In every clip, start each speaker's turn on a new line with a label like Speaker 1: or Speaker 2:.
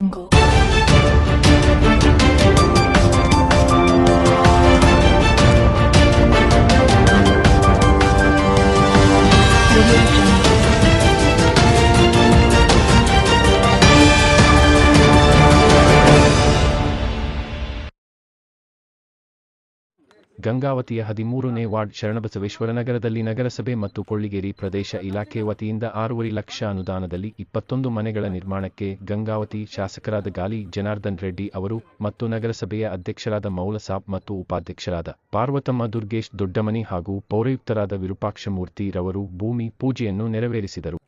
Speaker 1: jungle.
Speaker 2: ಗಂಗಾವತಿಯ ಹದಿಮೂರನೇ ward Sharanabasaveshwara ನಗರದಲ್ಲಿ ನಗರಸಭೆ ಮತ್ತು ಕೊಳ್ಳಿಗೇರಿ ಪ್ರದೇಶ ಇಲಾಖೆ ವತಿಯಿಂದ ಆರೂವರೆ ಲಕ್ಷ ಅನುದಾನದಲ್ಲಿ ಇಪ್ಪತ್ತೊಂದು ಮನೆಗಳ ನಿರ್ಮಾಣಕ್ಕೆ ಗಂಗಾವತಿ ಶಾಸಕರಾದ ಗಾಲಿ ಜನಾರ್ದನ್ ರೆಡ್ಡಿ ಅವರು ಮತ್ತು ನಗರಸಭೆಯ ಅಧ್ಯಕ್ಷರಾದ ಮೌಲಸಾಬ್ ಮತ್ತು ಉಪಾಧ್ಯಕ್ಷರಾದ ಪಾರ್ವತಮ್ಮ ದುರ್ಗೇಶ್ ದೊಡ್ಡಮನಿ ಹಾಗೂ ಪೌರಾಯುಕ್ತರಾದ ವಿರೂಪಾಕ್ಷಮೂರ್ತಿ ರವರು ಭೂಮಿ ಪೂಜೆಯನ್ನು ನೆರವೇರಿಸಿದರು.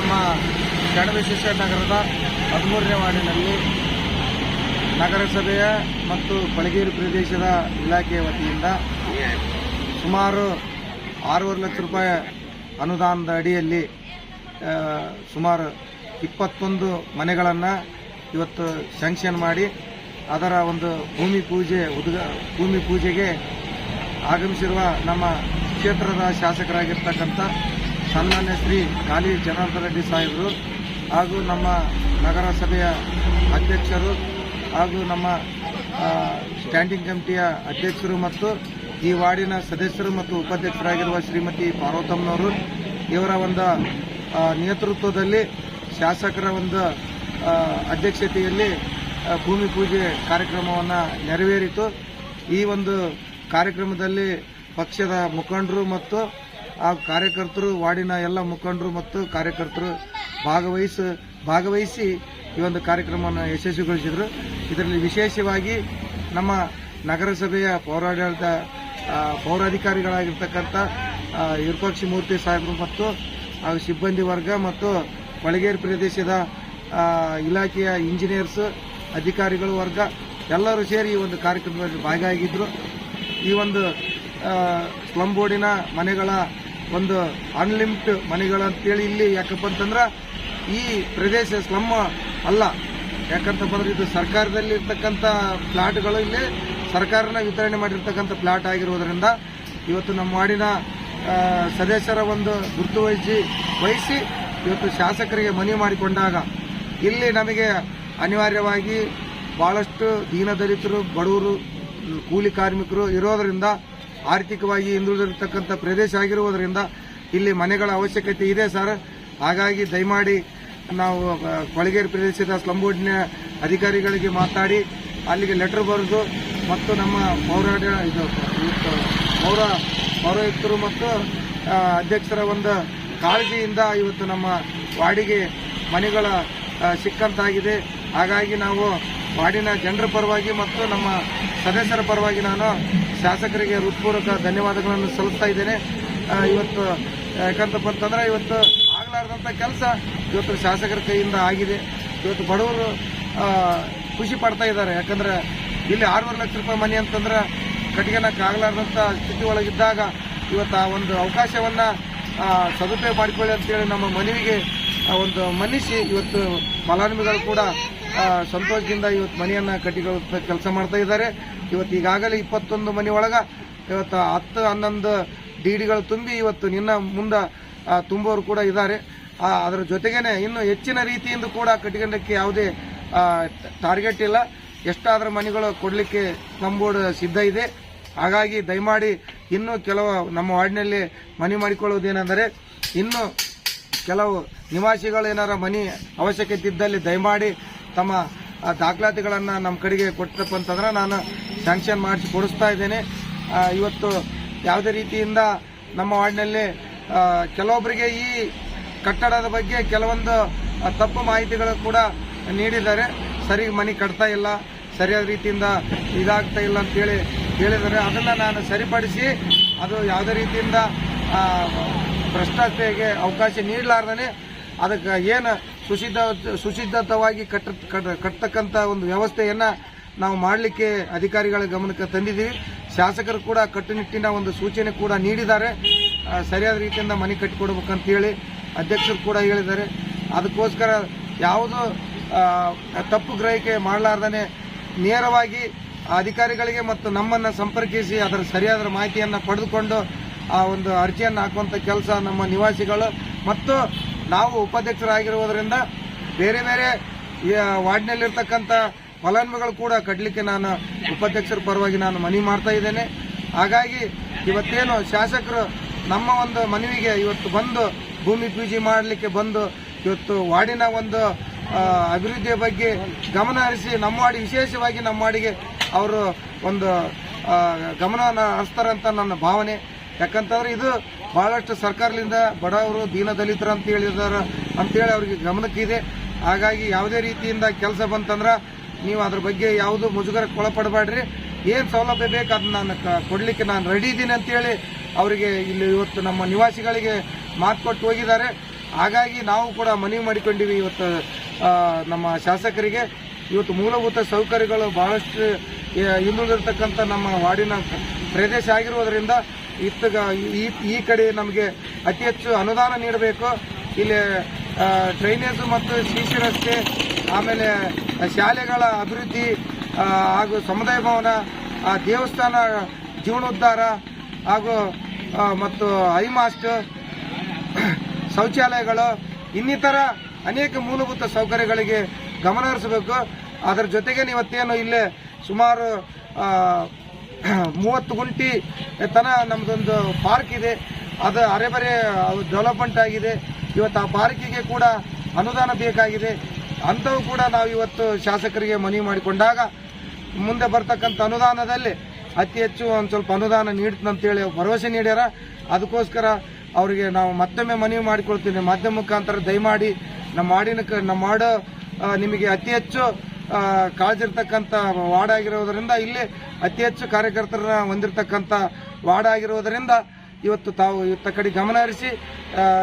Speaker 3: ನಮ್ಮ ಶರಣಬಸವೇಶ್ವರ ನಗರದ ಹದಿಮೂರನೇ ವಾರ್ಡಿನಲ್ಲಿ ನಗರಸಭೆಯ ಮತ್ತು ಕೊಳಗೇರಿ ಪ್ರದೇಶದ ಇಲಾಖೆಯ ವತಿಯಿಂದ ಸುಮಾರು ಆರೂವರೆ ಲಕ್ಷ ರೂಪಾಯಿ ಅನುದಾನದ ಅಡಿಯಲ್ಲಿ ಸುಮಾರು ಇಪ್ಪತ್ತೊಂದು ಮನೆಗಳನ್ನು ಇವತ್ತು ಸ್ಯಾಂಕ್ಷನ್ ಮಾಡಿ ಅದರ ಒಂದು ಭೂಮಿ ಪೂಜೆ ಉದ್ಗ ಭೂಮಿ ಪೂಜೆಗೆ ಆಗಮಿಸಿರುವ ನಮ್ಮ ಕ್ಷೇತ್ರದ ಶಾಸಕರಾಗಿರ್ತಕ್ಕಂಥ ಸನ್ಮಾನ್ಯ ಶ್ರೀ ಕಾಲಿ ಜನಾರ್ದನ ರೆಡ್ಡಿ ಸಾಹೇಬರು ಹಾಗೂ ನಮ್ಮ ನಗರಸಭೆಯ ಅಧ್ಯಕ್ಷರು ಹಾಗೂ ನಮ್ಮ ಸ್ಟ್ಯಾಂಡಿಂಗ್ ಕಮಿಟಿಯ ಅಧ್ಯಕ್ಷರು ಮತ್ತು ಈ ವಾರ್ಡಿನ ಸದಸ್ಯರು ಮತ್ತು ಉಪಾಧ್ಯಕ್ಷರಾಗಿರುವ ಶ್ರೀಮತಿ ಪಾರ್ವತಮ್ಮನವರು, ಇವರ ಒಂದು ನೇತೃತ್ವದಲ್ಲಿ ಶಾಸಕರ ಒಂದು ಅಧ್ಯಕ್ಷತೆಯಲ್ಲಿ ಭೂಮಿ ಪೂಜೆ ಕಾರ್ಯಕ್ರಮವನ್ನು ನೆರವೇರಿತು. ಈ ಒಂದು ಕಾರ್ಯಕ್ರಮದಲ್ಲಿ ಪಕ್ಷದ ಮುಖಂಡರು ಮತ್ತು ಆ ಕಾರ್ಯಕರ್ತರು, ವಾರ್ಡಿನ ಎಲ್ಲ ಮುಖಂಡರು ಮತ್ತು ಕಾರ್ಯಕರ್ತರು ಭಾಗವಹಿಸಿ ಭಾಗವಹಿಸಿ ಈ ಒಂದು ಕಾರ್ಯಕ್ರಮವನ್ನು ಯಶಸ್ವಿಗೊಳಿಸಿದರು. ಇದರಲ್ಲಿ ವಿಶೇಷವಾಗಿ ನಮ್ಮ ನಗರಸಭೆಯ ಪೌರಾಡಳಿತ ಪೌರಾಧಿಕಾರಿಗಳಾಗಿರ್ತಕ್ಕಂಥ ವಿರೂಪಾಕ್ಷಿ ಮೂರ್ತಿ ಸಾಹೇಬರು ಮತ್ತು ಹಾಗೂ ಸಿಬ್ಬಂದಿ ವರ್ಗ ಮತ್ತು ಕೊಳಗೇರಿ ಪ್ರದೇಶದ ಇಲಾಖೆಯ ಇಂಜಿನಿಯರ್ಸ್ ಅಧಿಕಾರಿಗಳು ವರ್ಗ ಎಲ್ಲರೂ ಸೇರಿ ಈ ಒಂದು ಕಾರ್ಯಕ್ರಮದಲ್ಲಿ ಭಾಗಿಯಾಗಿದ್ದರು ಈ ಒಂದು ಸ್ಲಂ ಬೋರ್ಡಿನ ಮನೆಗಳ ಒಂದು ಅನ್ಲಿಮಿಟ್ ಮನೆಗಳು ಅಂತೇಳಿ ಇಲ್ಲಿ ಯಾಕಪ್ಪ ಅಂತಂದ್ರೆ ಈ ಪ್ರದೇಶ ಸ್ಲಮ್ ಅಲ್ಲ. ಯಾಕಂತ ಬಂದ್ರೆ ಇದು ಸರ್ಕಾರದಲ್ಲಿ ಇರ್ತಕ್ಕಂಥ ಫ್ಲಾಟ್ಗಳು ಇಲ್ಲಿ ಸರ್ಕಾರನ ವಿತರಣೆ ಮಾಡಿರ್ತಕ್ಕಂಥ ಫ್ಲಾಟ್ ಆಗಿರುವುದರಿಂದ ಇವತ್ತು ನಮ್ಮ ವಾರ್ಡಿನ ಸದಸ್ಯರ ಒಂದು ಗುರುತು ವಹಿಸಿ ವಹಿಸಿ ಇವತ್ತು ಶಾಸಕರಿಗೆ ಮನವಿ ಮಾಡಿಕೊಂಡಾಗ ಇಲ್ಲಿ ನಮಗೆ ಅನಿವಾರ್ಯವಾಗಿ ಬಹಳಷ್ಟು ದೀನದಲಿತರು ಬಡವರು, ಕೂಲಿ ಕಾರ್ಮಿಕರು ಇರೋದರಿಂದ ಆರ್ಥಿಕವಾಗಿ ಹಿಂದುಳಿದಿರತಕ್ಕಂಥ ಪ್ರದೇಶ ಆಗಿರುವುದರಿಂದ ಇಲ್ಲಿ ಮನೆಗಳ ಅವಶ್ಯಕತೆ ಇದೆ ಸರ್. ಹಾಗಾಗಿ ದಯಮಾಡಿ ನಾವು ಕೊಳಗೇರಿ ಪ್ರದೇಶದ ಸ್ಲಂ ಅಧಿಕಾರಿಗಳಿಗೆ ಮಾತಾಡಿ, ಅಲ್ಲಿಗೆ ಲೆಟರ್ ಬರೆದು ಮತ್ತು ನಮ್ಮ ಪೌರಾಡ, ಇದು, ಪೌರ ಪೌರಾಯುಕ್ತರು ಮತ್ತು ಅಧ್ಯಕ್ಷರ ಒಂದು ಕಾಳಜಿಯಿಂದ ಇವತ್ತು ನಮ್ಮ ವಾರ್ಡಿಗೆ ಮನೆಗಳ ಸಿಕ್ಕಂತಾಗಿದೆ. ಹಾಗಾಗಿ ನಾವು ವಾರ್ಡಿನ ಜನರ ಪರವಾಗಿ ಮತ್ತು ನಮ್ಮ ಸದಸ್ಯರ ಪರವಾಗಿ ನಾನು ಶಾಸಕರಿಗೆ ಹೃತ್ಪೂರ್ವಕ ಧನ್ಯವಾದಗಳನ್ನು ಸಲ್ಲಿಸ್ತಾ ಇದ್ದೇನೆ. ಇವತ್ತು ಯಾಕಂತಪ್ಪ ಅಂತಂದ್ರೆ ಇವತ್ತು ಆಗಲಾರ್ದಂಥ ಕೆಲಸ ಇವತ್ತು ಶಾಸಕರ ಕೈಯಿಂದ ಆಗಿದೆ. ಇವತ್ತು ಬಡವರು ಖುಷಿ ಪಡ್ತಾ ಇದ್ದಾರೆ. ಯಾಕಂದ್ರೆ ಇಲ್ಲಿ ಆರೂವರೆ ಲಕ್ಷ ರೂಪಾಯಿ ಮನೆ ಅಂತಂದ್ರೆ ಕಟ್ಟಿಗೆನಕ್ಕೆ ಆಗಲಾರ್ದಂಥ ಸ್ಥಿತಿ ಒಳಗಿದ್ದಾಗ ಇವತ್ತು ಆ ಒಂದು ಅವಕಾಶವನ್ನು ಸದುಪಯೋಗ ಮಾಡಿಕೊಳ್ಳಿ ಅಂತೇಳಿ ನಮ್ಮ ಮನವಿಗೆ ಒಂದು ಮನ್ನಿಸಿ ಇವತ್ತು ಫಲಾನುಭವಿಗಳು ಕೂಡ ಸಂತೋಷದಿಂದ ಇವತ್ತು ಮನೆಯನ್ನು ಕಟ್ಟಿಕೊಳ್ಳುತ್ತ ಕೆಲಸ ಮಾಡ್ತಾ ಇದ್ದಾರೆ. ಇವತ್ತು ಈಗಾಗಲೇ ಇಪ್ಪತ್ತೊಂದು ಮನೆ ಒಳಗೆ ಇವತ್ತು ಹತ್ತು, ಹನ್ನೊಂದು ಡಿಡಿಗಳು ತುಂಬಿ ಇವತ್ತು ನಿನ್ನ ಮುಂದೆ ತುಂಬೋರು ಕೂಡ ಇದ್ದಾರೆ. ಅದರ ಜೊತೆಗೇನೆ ಇನ್ನು ಹೆಚ್ಚಿನ ರೀತಿಯಿಂದ ಕೂಡ ಕಟ್ಟಿಕೊಂಡಕ್ಕೆ ಯಾವುದೇ ಟಾರ್ಗೆಟ್ ಇಲ್ಲ. ಎಷ್ಟಾದರೂ ಮನೆಗಳು ಕೊಡಲಿಕ್ಕೆ ನಮ್ಮ ಬೋರ್ಡ್ ಸಿದ್ಧ ಇದೆ. ಹಾಗಾಗಿ ದಯಮಾಡಿ ಇನ್ನೂ ಕೆಲವು ನಮ್ಮ ವಾರ್ಡ್ನಲ್ಲಿ ಮನೆ ಮಾಡಿಕೊಳ್ಳುವುದೇನೆಂದರೆ ಇನ್ನು ಕೆಲವು ನಿವಾಸಿಗಳು ಏನಾರ ಮನೆ ಅವಶ್ಯಕತೆ ಇದ್ದಲ್ಲಿ ದಯಮಾಡಿ ತಮ್ಮ ದಾಖಲಾತಿಗಳನ್ನು ನಮ್ಮ ಕಡೆಗೆ ಕೊಟ್ಟಪ್ಪ ಅಂತಂದ್ರೆ ನಾನು ಸ್ಯಾಂಕ್ಷನ್ ಮಾಡಿಸಿ ಕೊಡಿಸ್ತಾ ಇದ್ದೇನೆ. ಇವತ್ತು ಯಾವುದೇ ರೀತಿಯಿಂದ ನಮ್ಮ ವಾರ್ಡ್ನಲ್ಲಿ ಕೆಲವೊಬ್ಬರಿಗೆ ಈ ಕಟ್ಟಡದ ಬಗ್ಗೆ ಕೆಲವೊಂದು ತಪ್ಪು ಮಾಹಿತಿಗಳು ಕೂಡ ನೀಡಿದ್ದಾರೆ. ಸರಿ, ಮನೆ ಕಟ್ತಾ ಇಲ್ಲ, ಸರಿಯಾದ ರೀತಿಯಿಂದ ಇದಾಗ್ತಾ ಇಲ್ಲ ಅಂತೇಳಿ ಹೇಳಿದ್ದಾರೆ. ಅದನ್ನು ನಾನು ಸರಿಪಡಿಸಿ ಅದು ಯಾವುದೇ ರೀತಿಯಿಂದ ಭ್ರಷ್ಟಾಚಾರಕ್ಕೆ ಅವಕಾಶ ನೀಡಲಾರ್ದೇ ಅದಕ್ಕೆ ಏನು ಸುಸಿದ್ಧ ಸುಸಿದ್ಧತವಾಗಿ ಕಟ್ಟ ಕಟ್- ಕಟ್ತಕ್ಕಂಥ ಒಂದು ವ್ಯವಸ್ಥೆಯನ್ನು ನಾವು ಮಾಡಲಿಕ್ಕೆ ಅಧಿಕಾರಿಗಳ ಗಮನಕ್ಕೆ ತಂದಿದ್ದೀವಿ. ಶಾಸಕರು ಕೂಡ ಕಟ್ಟುನಿಟ್ಟಿನ ಒಂದು ಸೂಚನೆ ಕೂಡ ನೀಡಿದ್ದಾರೆ. ಸರಿಯಾದ ರೀತಿಯಿಂದ ಮನೆ ಕಟ್ಟಿಕೊಡ್ಬೇಕಂತ ಹೇಳಿ ಅಧ್ಯಕ್ಷರು ಕೂಡ ಹೇಳಿದ್ದಾರೆ. ಅದಕ್ಕೋಸ್ಕರ ಯಾವುದು ತಪ್ಪು ಗ್ರಹಿಕೆ ಮಾಡಲಾರ್ದೇ ನೇರವಾಗಿ ಅಧಿಕಾರಿಗಳಿಗೆ ಮತ್ತು ನಮ್ಮನ್ನು ಸಂಪರ್ಕಿಸಿ ಅದರ ಸರಿಯಾದ ಮಾಹಿತಿಯನ್ನು ಪಡೆದುಕೊಂಡು ಆ ಒಂದು ಅರ್ಜಿಯನ್ನು ಹಾಕುವಂಥ ಕೆಲಸ ನಮ್ಮ ನಿವಾಸಿಗಳು ಮತ್ತು ನಾವು ಉಪಾಧ್ಯಕ್ಷರಾಗಿರುವುದರಿಂದ ಬೇರೆ ಬೇರೆ ವಾರ್ಡ್ನಲ್ಲಿರ್ತಕ್ಕಂಥ ಫಲಾನುಭವಿಗಳು ಕೂಡ ಕಟ್ಟಲಿಕ್ಕೆ ನಾನು ಉಪಾಧ್ಯಕ್ಷರ ಪರವಾಗಿ ನಾನು ಮನವಿ ಮಾಡ್ತಾ ಇದ್ದೇನೆ. ಹಾಗಾಗಿ ಇವತ್ತೇನು ಶಾಸಕರು ನಮ್ಮ ಒಂದು ಮನವಿಗೆ ಇವತ್ತು ಬಂದು ಭೂಮಿ ಪೂಜೆ ಮಾಡಲಿಕ್ಕೆ ಬಂದು ಇವತ್ತು ವಾರ್ಡಿನ ಒಂದು ಅಭಿವೃದ್ಧಿಯ ಬಗ್ಗೆ ಗಮನ ಹರಿಸಿ ನಮ್ಮ ವಾಡಿ ವಿಶೇಷವಾಗಿ ನಮ್ಮ ವಾಡಿಗೆ ಅವರು ಒಂದು ಗಮನ ಗಮನವನ್ನು ಹರಿಸ್ತಾರಂತ ನನ್ನ ಭಾವನೆ. ಯಾಕಂತಂದ್ರೆ ಇದು ಬಹಳಷ್ಟು ಸರ್ಕಾರದಿಂದ ಬಡವರು ದೀನದಲಿತರು ಅಂತ ಹೇಳಿದಾರೆ ಅಂತೇಳಿ ಅವ್ರಿಗೆ ಗಮನಕ್ಕಿದೆ ಹಾಗಾಗಿ ಯಾವುದೇ ರೀತಿಯಿಂದ ಕೆಲಸ ಬಂತಂದ್ರೆ ನೀವು ಅದ್ರ ಬಗ್ಗೆ ಯಾವುದು ಮುಜುಗರಕ್ಕೆ ಒಳಪಡಬೇಡ್ರಿ. ಏನು ಸೌಲಭ್ಯ ಬೇಕು ಅದನ್ನ ನಾನು ಕೊಡ್ಲಿಕ್ಕೆ ನಾನು ರೆಡಿ ಇದ್ದೀನಿ ಅಂತೇಳಿ ಅವರಿಗೆ ಇಲ್ಲಿ ಇವತ್ತು ನಮ್ಮ ನಿವಾಸಿಗಳಿಗೆ ಮಾತು ಕೊಟ್ಟು ಹೋಗಿದ್ದಾರೆ. ಹಾಗಾಗಿ ನಾವು ಕೂಡ ಮನವಿ ಮಾಡಿಕೊಂಡಿವಿ ಇವತ್ತು ನಮ್ಮ ಶಾಸಕರಿಗೆ. ಇವತ್ತು ಮೂಲಭೂತ ಸೌಕರ್ಯಗಳು ಬಹಳಷ್ಟು ಹಿಂದುಳಿದಿರ್ತಕ್ಕಂಥ ನಮ್ಮ ವಾರ್ಡಿನ ಪ್ರದೇಶ ಆಗಿರುವುದರಿಂದ ಇತ್ತಗ ಈ ಈ ಕಡೆ ನಮಗೆ ಅತಿ ಹೆಚ್ಚು ಅನುದಾನ ನೀಡಬೇಕು. ಇಲ್ಲಿ ಡ್ರೈನೇಜ್ ಮತ್ತು ಸಿಸಿ ರಸ್ತೆ, ಆಮೇಲೆ ಶಾಲೆಗಳ ಅಭಿವೃದ್ಧಿ ಹಾಗೂ ಸಮುದಾಯ ಭವನ ದೇವಸ್ಥಾನ ಜೀವನೋದ್ಧಾರ ಹಾಗೂ ಮತ್ತು ಐ ಮಾಸ್ಟರ್ ಶೌಚಾಲಯಗಳು, ಇನ್ನಿತರ ಅನೇಕ ಮೂಲಭೂತ ಸೌಕರ್ಯಗಳಿಗೆ ಗಮನ ಹರಿಸಬೇಕು. ಅದರ ಜೊತೆಗೆ ಇವತ್ತೇನು ಇಲ್ಲೇ ಸುಮಾರು ಮೂವತ್ತು ಗುಂಟಿ ತನ ನಮ್ಮದೊಂದು ಪಾರ್ಕ್ ಇದೆ. ಅದು ಅರೆಬರೆ ಡೆವಲಪ್ಮೆಂಟ್ ಆಗಿದೆ. ಇವತ್ತು ಆ ಪಾರ್ಕಿಗೆ ಕೂಡ ಅನುದಾನ ಬೇಕಾಗಿದೆ. ಅಂಥವು ಕೂಡ ನಾವು ಇವತ್ತು ಶಾಸಕರಿಗೆ ಮನವಿ ಮಾಡಿಕೊಂಡಾಗ ಮುಂದೆ ಬರ್ತಕ್ಕಂಥ ಅನುದಾನದಲ್ಲಿ ಅತಿ ಹೆಚ್ಚು ಒಂದು ಸ್ವಲ್ಪ ಅನುದಾನ ನೀಡ್ತಂತೇಳಿ ಭರವಸೆ ನೀಡ್ಯಾರ. ಅದಕ್ಕೋಸ್ಕರ ಅವರಿಗೆ ನಾವು ಮತ್ತೊಮ್ಮೆ ಮನವಿ ಮಾಡಿಕೊಳ್ತೀನಿ. ಮಾಧ್ಯಮ ಮುಖಾಂತರ ದಯಮಾಡಿ ನಮ್ಮ ಮಾಡಿನ ನಮ್ಮ ಮಾಡೋ ನಿಮಗೆ ಅತಿ ಹೆಚ್ಚು ಆ, ಕಾಳಜಿ ಇರ್ತಕ್ಕಂಥ ವಾರ್ಡ್ ಆಗಿರೋದರಿಂದ ಇಲ್ಲಿ ಅತಿ ಹೆಚ್ಚು ಕಾರ್ಯಕರ್ತರನ್ನ ಹೊಂದಿರತಕ್ಕಂಥ ವಾರ್ಡ್ ಆಗಿರೋದರಿಂದ ಇವತ್ತು ತಾವು ಇವತ್ತ ಕಡೆ ಗಮನ ಹರಿಸಿ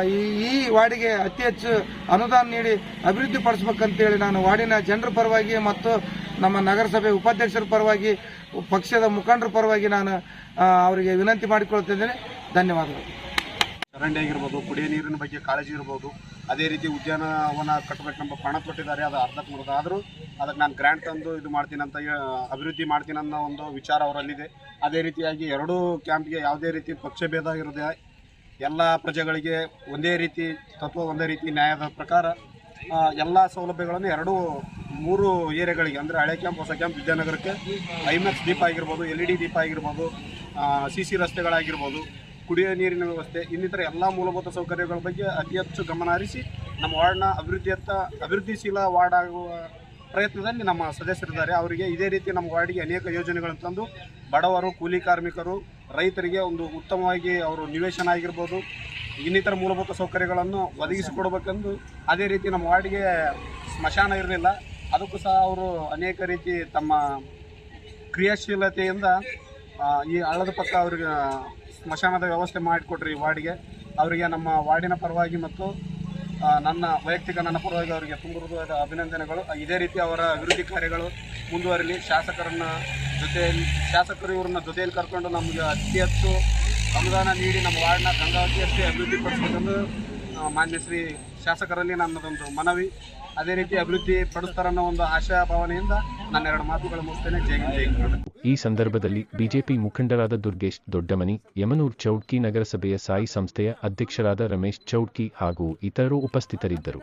Speaker 3: ಈ ಈ ವಾರ್ಡಿಗೆ ಅತಿ ಹೆಚ್ಚು ಅನುದಾನ ನೀಡಿ ಅಭಿವೃದ್ಧಿ ಪಡಿಸ್ಬೇಕಂತೇಳಿ ನಾನು ವಾರ್ಡಿನ ಜನರ ಪರವಾಗಿ ಮತ್ತು ನಮ್ಮ ನಗರಸಭೆ ಉಪಾಧ್ಯಕ್ಷರ ಪರವಾಗಿ ಪಕ್ಷದ ಮುಖಂಡರ ಪರವಾಗಿ ನಾನು ಅವರಿಗೆ ವಿನಂತಿ ಮಾಡಿಕೊಳ್ತಿದ್ದೇನೆ ಧನ್ಯವಾದಗಳು.
Speaker 4: ಚರಂಡಿ ಆಗಿರ್ಬೋದು ಕುಡಿಯ ನೀರಿನ ಬಗ್ಗೆ ಕಾಳಜಿ ಇರ್ಬೋದು. ಅದೇ ರೀತಿ ಉದ್ಯಾನವನ ಕಟ್ಟಬೇಕು ನಮ್ಮ ಪಣ ತೊಟ್ಟಿದ್ದಾರೆ, ಅದು ಅರ್ಧ ಮುರಿದ ಆದರೂ ಅದಕ್ಕೆ ನಾನು ಗ್ರ್ಯಾಂಟ್ ತಂದು ಇದು ಮಾಡ್ತೀನಿ ಅಂತ ಅಭಿವೃದ್ಧಿ ಮಾಡ್ತೀನಿ ಅನ್ನೋ ಒಂದು ವಿಚಾರ ಅವರಲ್ಲಿದೆ. ಅದೇ ರೀತಿಯಾಗಿ ಎರಡೂ ಕ್ಯಾಂಪ್ಗೆ ಯಾವುದೇ ರೀತಿ ಪಕ್ಷಭೇದ ಇರದೆ ಎಲ್ಲ ಪ್ರಜೆಗಳಿಗೆ ಒಂದೇ ರೀತಿ ತತ್ವ, ಒಂದೇ ರೀತಿ ನ್ಯಾಯದ ಪ್ರಕಾರ ಎಲ್ಲ ಸೌಲಭ್ಯಗಳನ್ನು ಎರಡೂ ಮೂರು ಏರಿಯಾಗಳಿಗೆ, ಅಂದರೆ ಹಳೆ ಕ್ಯಾಂಪ್ ಹೊಸ ಕ್ಯಾಂಪ್ ವಿದ್ಯಾನಗರಕ್ಕೆ ಐಮ್ಯಾಕ್ಸ್ ದೀಪ ಆಗಿರ್ಬೋದು ಎಲ್ ಇ ಡಿ ದೀಪ ಆಗಿರ್ಬೋದು ಸಿ ಸಿ ರಸ್ತೆಗಳಾಗಿರ್ಬೋದು ಕುಡಿಯೋ ನೀರಿನ ವ್ಯವಸ್ಥೆ, ಇನ್ನಿತರ ಎಲ್ಲ ಮೂಲಭೂತ ಸೌಕರ್ಯಗಳ ಬಗ್ಗೆ ಅತಿ ಹೆಚ್ಚು ಗಮನ ಹರಿಸಿ ನಮ್ಮ ವಾರ್ಡ್ನ ಅಭಿವೃದ್ಧಿಯತ್ತ, ಅಭಿವೃದ್ಧಿಶೀಲ ವಾರ್ಡ್ ಆಗುವ ಪ್ರಯತ್ನದಲ್ಲಿ ನಮ್ಮ ಸದಸ್ಯರಿದ್ದಾರೆ. ಅವರಿಗೆ ಇದೇ ರೀತಿ ನಮ್ಮ ವಾರ್ಡಿಗೆ ಅನೇಕ ಯೋಜನೆಗಳನ್ನು ತಂದು ಬಡವರು, ಕೂಲಿ ಕಾರ್ಮಿಕರು, ರೈತರಿಗೆ ಒಂದು ಉತ್ತಮವಾಗಿ ಅವರು ನಿವೇಶನ ಆಗಿರ್ಬೋದು, ಇನ್ನಿತರ ಮೂಲಭೂತ ಸೌಕರ್ಯಗಳನ್ನು ಒದಗಿಸಿಕೊಡ್ಬೇಕೆಂದು ಅದೇ ರೀತಿ ನಮ್ಮ ವಾರ್ಡಿಗೆ ಸ್ಮಶಾನ ಇರಲಿಲ್ಲ. ಅದಕ್ಕೂ ಸಹ ಅವರು ಅನೇಕ ರೀತಿ ತಮ್ಮ ಕ್ರಿಯಾಶೀಲತೆಯಿಂದ ಈ ಹಳ್ಳದ ಪಕ್ಕ ಅವ್ರಿಗೆ ಸ್ಮಶಾನದ ವ್ಯವಸ್ಥೆ ಮಾಡಿಕೊಡ್ರಿ ಈ ವಾರ್ಡಿಗೆ. ಅವರಿಗೆ ನಮ್ಮ ವಾರ್ಡಿನ ಪರವಾಗಿ ಮತ್ತು ನನ್ನ ವೈಯಕ್ತಿಕ ನನ್ನ ಪರವಾಗಿ ಅವರಿಗೆ ತುಂಬ ಹೃದಯದ ಅಭಿನಂದನೆಗಳು. ಇದೇ ರೀತಿ ಅವರ ಅಭಿವೃದ್ಧಿ ಕಾರ್ಯಗಳು ಮುಂದುವರಿಲಿ. ಶಾಸಕರನ್ನ ಜೊತೆಯಲ್ಲಿ, ಶಾಸಕರು ಇವರನ್ನ ಜೊತೆಯಲ್ಲಿ ಕರ್ಕೊಂಡು ನಮಗೆ ಅತಿ ಹೆಚ್ಚು ಅನುದಾನ ನೀಡಿ ನಮ್ಮ ವಾರ್ಡ್ನ ಗಂಗಾವತಿಯಷ್ಟೇ ಅಭಿವೃದ್ಧಿ ಪಡಿಸಬೇಕೆಂದು ಮಾನ್ಯ ಶ್ರೀ ಶಾಸಕರಲ್ಲಿ ನನ್ನದೊಂದು ಮನವಿ. ಅದೇ ರೀತಿ ಅಭಿವೃದ್ಧಿ ಪಡಿಸ್ತಾರನ್ನೋ ಒಂದು ಆಶಾ ಭಾವನೆಯಿಂದ
Speaker 2: ಈ ಸಂದರ್ಭದಲ್ಲಿ ಬಿಜೆಪಿ ಮುಖಂಡರಾದ ದುರ್ಗೇಶ್ ದೊಡ್ಡಮನಿ, ಯಮನೂರ್ ಚೌಡ್ಕಿ ನಗರಸಭೆಯ ಸಾಯಿ ಸಂಸ್ಥೆಯ ಅಧ್ಯಕ್ಷರಾದ ರಮೇಶ್ ಚೌಡ್ಕಿ ಹಾಗೂ ಇತರರು ಉಪಸ್ಥಿತರಿದ್ದರು.